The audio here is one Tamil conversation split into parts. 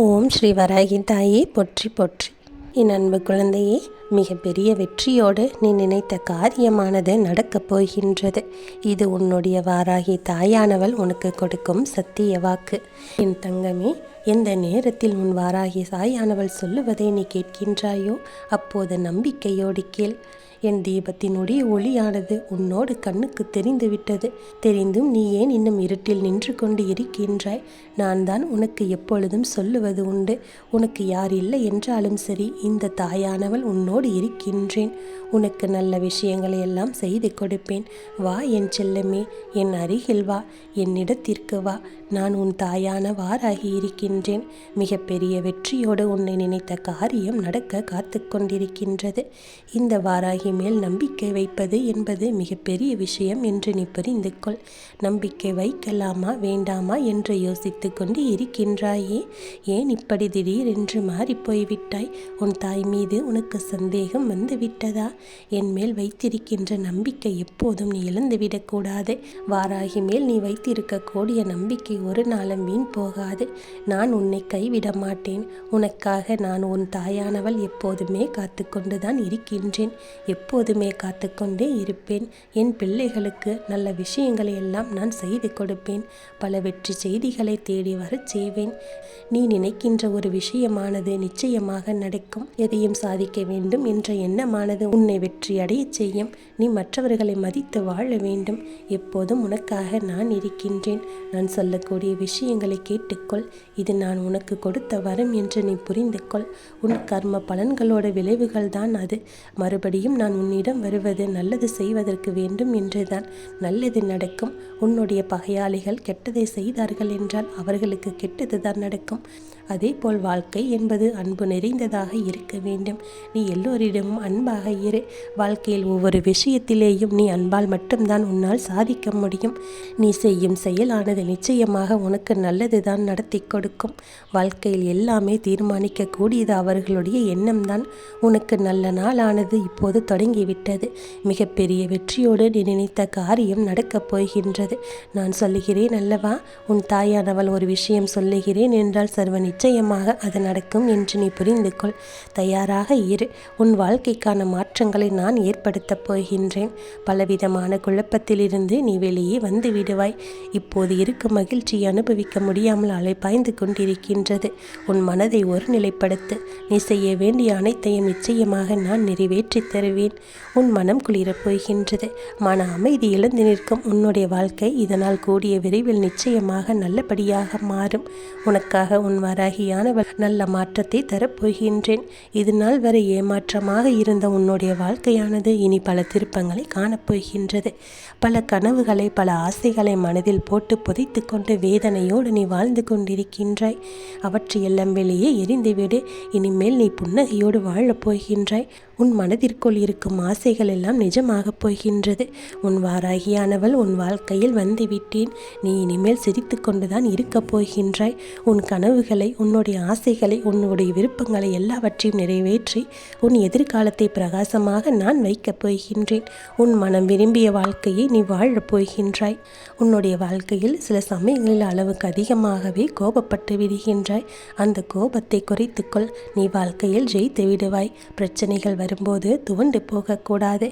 ஓம் ஸ்ரீ வராகி தாயே பொற்றி பொற்றி. என் அன்பு குழந்தையே மிகப்பெரிய வெற்றியோடு நீ நினைத்த காரியமானது நடக்கப் போகின்றது. இது உன்னுடைய வாராகி தாயானவள் உனக்கு கொடுக்கும் சத்திய வாக்கு. என் தங்கமே எந்த நேரத்தில் உன் வாராகி தாயானவள் சொல்லுவதை நீ கேட்கின்றாயோ அப்போது நம்பிக்கையோடு கேள். என் தீபத்தினுடைய ஒளியானது உன்னோடு கண்ணுக்கு தெரிந்துவிட்டது தெரிந்தும் நீ ஏன் இன்னும் இருட்டில் நின்று கொண்டு இருக்கின்றாய்? நான் தான் உனக்கு எப்பொழுதும் சொல்லுவது உண்டு. உனக்கு யார் இல்லை என்றாலும் சரி இந்த தாயானவள் உன்னோடு இருக்கின்றேன். உனக்கு நல்ல விஷயங்களை எல்லாம் செய்து கொடுப்பேன். வா என் செல்லமே என் அருகில் வா என்னிடத்திற்கு வா. நான் உன் தாயான வாராகி இருக்கின்றேன். மிகப்பெரிய வெற்றியோடு உன்னை நினைத்த காரியம் நடக்க காத்து கொண்டிருக்கின்றது. இந்த வாராகி மேல் நம்பிக்கை வைப்பது என்பது மிகப்பெரிய விஷயம் என்று நீ புரிந்து கொள் நம்பிக்கை வைக்கலாமா வேண்டாமா என்று யோசித்து கொண்டு இருக்கின்றாயே. ஏன் இப்படி திடீரென்று மாறிப்போய்விட்டாய்? உன் தாய் மீது உனக்கு சந்தேகம் வந்து விட்டதா என் மேல் வைத்திருக்கின்ற நம்பிக்கை எப்போதும் நீ இழந்துவிடக்கூடாது வாராகி மேல் நீ வைத்திருக்கக்கூடிய நம்பிக்கை ஒரு நாளும் வீண் போகாது. நான் உன்னை கைவிட மாட்டேன் உனக்காக நான் உன் தாயானவள் எப்போதுமே காத்து கொண்டுதான் இருக்கின்றேன். எப்போதுமே காத்துக்கொண்டே இருப்பேன். என் பிள்ளைகளுக்கு நல்ல விஷயங்களை எல்லாம் நான் செய்து கொடுப்பேன். பல வெற்றி செய்திகளை தேடி வரச் செய்வேன். நீ நினைக்கின்ற ஒரு விஷயமானது நிச்சயமாக நடக்கும். எதையும் சாதிக்க வேண்டும் என்ற எண்ணமானது உன்னை வெற்றி அடைய செய்யும். நீ மற்றவர்களை மதித்து வாழ வேண்டும். எப்போதும் உனக்காக நான் இருக்கின்றேன். நான் சொல்லக்கூடிய விஷயங்களை கேட்டுக்கொள். இது நான் உனக்கு கொடுத்த வரம் என்று நீ புரிந்து கொள் உன் கர்ம பலன்களோட விளைவுகள் தான் அது. மறுபடியும் நான் உன்னிடம் வருவது நல்லது செய்வதற்கு வேண்டும் என்றுதான். நல்லது நடக்கும். உன்னுடைய பகையாளிகள் கெட்டதை செய்தார்கள் என்றால் அவர்களுக்கு கெட்டதுதான் நடக்கும். அதே போல் வாழ்க்கை என்பது அன்பு நிறைந்ததாக இருக்க வேண்டும். நீ எல்லோரிடமும் அன்பாக இரு. வாழ்க்கையில் ஒவ்வொரு விஷயத்திலேயும் நீ அன்பால் மட்டும்தான் உன்னால் சாதிக்க முடியும். நீ செய்யும் செயலானது நிச்சயமாக உனக்கு நல்லது தான் நடத்தி கொடுக்கும். வாழ்க்கையில் எல்லாமே தீர்மானிக்கக்கூடியது அவர்களுடைய எண்ணம்தான். உனக்கு நல்ல நாளானது இப்போது தொடங்கிவிட்டது. மிகப்பெரிய வெற்றியோடு நீ நினைத்த காரியம் நடக்கப் போகின்றது. நான் சொல்லுகிறேன் அல்லவா? உன் தாயானவள் ஒரு விஷயம் சொல்லுகிறேன் என்றால் சர்வ நிச்சயமாக அது நடக்கும் என்று நீ புரிந்து கொள் தயாராக இரு. உன் வாழ்க்கைக்கான மாற்றங்களை நான் ஏற்படுத்தப் போகின்றேன். பலவிதமான குழப்பத்திலிருந்து நீ வெளியே வந்து விடுவாய். இப்போது இருக்கும் மகிழ்ச்சி அனுபவிக்க முடியாமல் அலைப்பாய்ந்து கொண்டிருக்கின்றது. உன் மனதை ஒருநிலைப்படுத்து. நீ செய்ய வேண்டிய அனைத்தையும் நிச்சயமாக நான் நிறைவேற்றி தருவேன். உன் மனம் குளிரப் போகின்றது. மன அமைதி இழந்து நிற்கும். உன்னுடைய வாழ்க்கை இதனால் கூடிய விரைவில் நிச்சயமாக நல்லபடியாக மாறும். உனக்காக உன் வராகியானவள் நல்ல மாற்றத்தை தரப்போகின்றேன். இது நாள் வரை ஏமாற்றமாக இருந்த உன்னுடைய வாழ்க்கையானது இனி பல திருப்பங்களை காணப்போகின்றது. பல கனவுகளை பல ஆசைகளை மனதில் போட்டு புதைத்து கொண்டு வேதனையோடு நீ வாழ்ந்து கொண்டிருக்கின்றாய். அவற்றையெல்லாம் வெளியே எரிந்துவிடு. இனிமேல் நீ புன்னகையோடு வாழப் போகின்றாய். உன் மனதிற்குள் இருக்கும் ஆசைகள் எல்லாம் நிஜமாகப் போகின்றது. உன் வாராகியானவள் உன் வாழ்க்கையில் வந்துவிட்டேன். நீ இனிமேல் சிரித்து கொண்டுதான் இருக்கப் போகின்றாய். உன் கனவுகளை உன்னுடைய ஆசைகளை உன்னுடைய விருப்பங்களை எல்லாவற்றையும் நிறைவேற்றி உன் எதிர்காலத்தை பிரகாசமாக நான் வைக்கப் போகின்றேன். உன் மனம் விரும்பிய வாழ்க்கையை நீ வாழப் போகின்றாய். உன்னுடைய வாழ்க்கையில் சில சமயங்களில் அளவுக்கு அதிகமாகவே கோபப்பட்டு விடுகின்றாய். அந்த கோபத்தை குறைத்துக்கொள் நீ வாழ்க்கையில் ஜெயித்து விடுவாய் பிரச்சனைகள் வரும்போது துவண்டு போகக்கூடாது.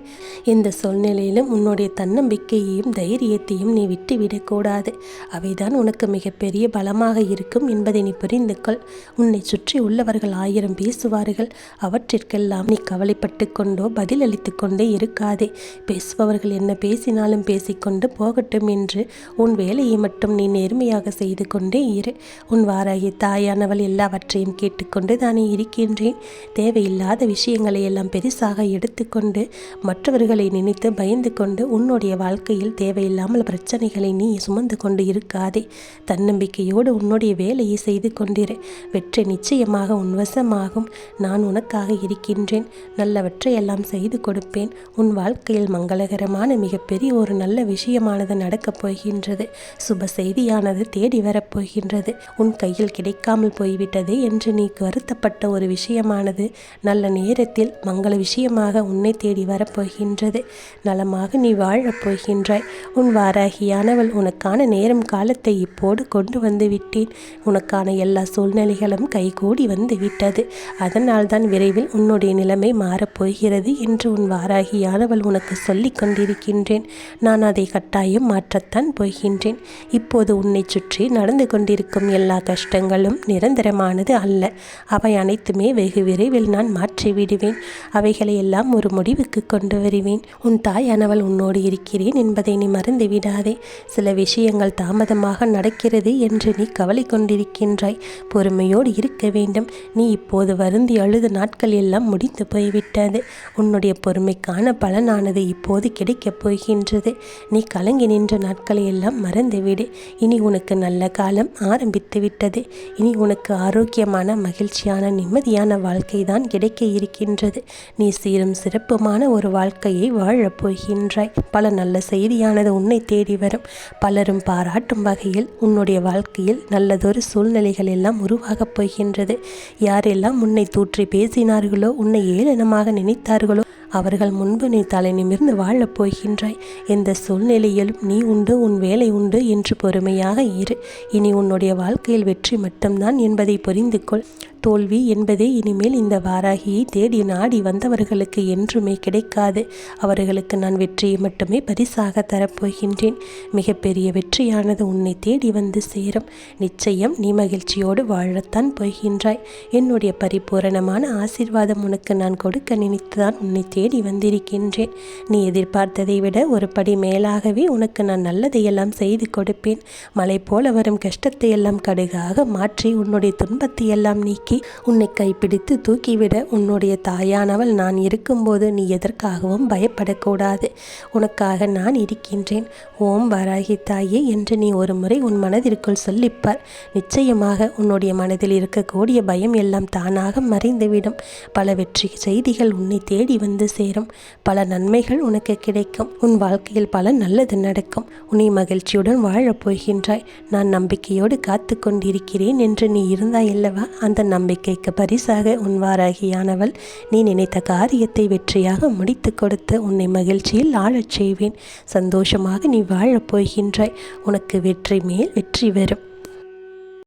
இந்த சூழ்நிலையிலும் உன்னுடைய தன்னம்பிக்கையையும் தைரியத்தையும் நீ விட்டுவிடக்கூடாது. அவைதான் உனக்கு மிகப்பெரிய பலமாக இருக்கும் என்பதை நீ புரிந்து கொள். உன்னை சுற்றி உள்ளவர்கள் ஆயிரம் பேசுவார்கள். அவற்றிற்கெல்லாம் நீ கவலைப்பட்டு கொண்டோ பதிலளித்து கொண்டே இருக்காதே. பேசுபவர்கள் என்ன பேசினாலும் பேசிக்கொண்டு போகட்டும் என்று உன் வேலையை மட்டும் நீ நேர்மையாக செய்து கொண்டே இரு. உன் வாராகி தாயானவள் எல்லாவற்றையும் கேட்டுக்கொண்டு தானே இருக்கின்றேன். தேவையில்லாத விஷயங்களை எல்லாம் பெரிசாக எடுத்துக்கொண்டு மற்றவர்களை நினைத்து பயந்து கொண்டு உன்னுடைய வாழ்க்கையில் தேவையில்லாமல் பிரச்சனைகளை நீ சுமந்து கொண்டு இருக்காதே. தன்னம்பிக்கையோடு உன்னுடைய வேலையை செய்து கொண்டிரு. வெற்றி நிச்சயமாக உன் வசமாகும். நான் உனக்காக இருக்கின்றேன். நல்லவற்றையெல்லாம் செய்து கொடுப்பேன். உன் வாழ்க்கையில் மங்களகரமான மிகப்பெரிய ஒரு நல்ல விஷயமானது நடக்கப் போகின்றது. சுப செய்தியானது தேடி வரப்போகின்றது உன் கையில் கிடைக்காமல் போய்விட்டதே என்று நீ வருத்தப்பட்ட ஒரு விஷயமானது. நல்ல நேரத்தில் மங்கள விஷயமாக உன்னை தேடி வரப்போகின்றது. நலமாக நீ வாழப் போகின்றாய். உன் வாராகியானவள் உனக்கான நேரம் காலத்தை இப்போது கொண்டு வந்து விட்டேன். உனக்கான எல்லா சூழ்நிலைகளும் கைகூடி வந்து விட்டது. அதனால் தான் விரைவில் உன்னுடைய நிலைமை மாறப்போகிறது என்று உன் வாராகியானவள் உனக்கு சொல்லிக் கொண்டிருக்கின்றேன். நான் அதை கட்டாயம் மாற்றத்தான் போகின்றேன். இப்போது உன்னை சுற்றி நடந்து கொண்டிருக்கும் எல்லா கஷ்டங்களும் நிரந்தரமானது அல்ல. அவை அனைத்துமே வெகு விரைவில் நான் மாற்றி விடுவேன் அவைகளை எல்லாம் ஒரு முடிவுக்கு கொண்டு வருவேன். உன் தாயானவள் உன்னோடு இருக்கிறேன் என்பதை நீ மறந்து விடாதே. சில விஷயங்கள் தாமதமாக நடக்கிறது என்று நீ கவலை கொண்டிருக்கின்றாய் பொறுமையோடு இருக்க வேண்டும். நீ இப்போது வருந்தி அழுத நாட்கள் எல்லாம் முடிந்து போய்விட்டது. உன்னுடைய பொறுமைக்கான பலனானது இப்போது கிடைக்கப் போகின்றது. நீ கலங்கி நின்ற நாட்களை எல்லாம் மறந்துவிடு. இனி உனக்கு நல்ல காலம் ஆரம்பித்து விட்டது. இனி உனக்கு ஆரோக்கியமான மகிழ்ச்சியான நிம்மதியான வாழ்க்கை தான் கிடைக்க இருக்கின்றது. நீ சீரும் சிறப்புமான ஒரு வாழ்க்கையை வாழப் போகின்றாய். பல நல்ல செய்தியானது உன்னை தேடி வரும். பலரும் பாராட்டும் வகையில் உன்னுடைய வாழ்க்கையில் நல்லதொரு சூழ்நிலைகள் எல்லாம் உருவாகப் போகின்றது. யாரெல்லாம் உன்னை தூற்றி பேசினார்களோ உன்னை ஏளனமாக நினைத்தார்களோ அவர்கள் முன்பு நீ தலை நிமிர்ந்து வாழப் போகின்றாய். எந்த சூழ்நிலையிலும் நீ உண்டு உன் வேலை உண்டு என்று பொறுமையாக இரு. இனி உன்னுடைய வாழ்க்கையில் வெற்றி மட்டும்தான் என்பதை புரிந்து கொள் தோல்வி என்பதே இனிமேல் இந்த வாராகியை தேடி நாடி வந்தவர்களுக்கு என்றுமே கிடைக்காது. அவர்களுக்கு நான் வெற்றியை மட்டுமே பரிசாக தரப்போகின்றேன். மிகப்பெரிய வெற்றியானது உன்னை தேடி வந்து சேரும். நிச்சயம் நீ மகிழ்ச்சியோடு வாழத்தான் போகின்றாய். என்னுடைய பரிபூரணமான ஆசீர்வாதம் உனக்கு நான் கொடுக்க நினைத்துதான் உன்னை தேடி வந்திருக்கின்றேன். நீ எதிர்பார்த்ததை விட ஒரு படி மேலாகவே உனக்கு நான் நல்லதையெல்லாம் செய்து கொடுப்பேன். மலை போல வரும் கஷ்டத்தை எல்லாம் கடுகாக மாற்றி உன்னுடைய துன்பத்தை எல்லாம் நீக்கி உன்னை கைப்பிடித்து தூக்கிவிட உன்னுடைய தாயானவள் நான் இருக்கும்போது நீ எதற்காகவும் பயப்படக்கூடாது. உனக்காக நான் இருக்கின்றேன். ஓம் வராகி தாயே என்று நீ ஒரு முறை உன் மனதிற்குள் சொல்லிப்பார். நிச்சயமாக உன்னுடைய மனதில் இருக்கக்கூடிய பயம் எல்லாம் தானாக மறைந்துவிடும். பல வெற்றி செய்திகள் உன்னை தேடி வந்து சேரும். பல நன்மைகள் உனக்கு கிடைக்கும். உன் வாழ்க்கையில் பல நல்லது நடக்கும். உன்னை மகிழ்ச்சியுடன் வாழப் போகின்றாய். நான் நம்பிக்கையோடு காத்து கொண்டிருக்கிறேன் என்று நீ இருந்தாய் அல்லவா? அந்த நம்பிக்கைக்கு பரிசாக உன்வாராகியானவள் நீ நினைத்த காரியத்தை வெற்றியாக முடித்து கொடுத்து உன்னை மகிழ்ச்சியில் ஆழச் செய்வேன். சந்தோஷமாக நீ வாழப் போகின்றாய். உனக்கு வெற்றி மேல் வெற்றி வரும்.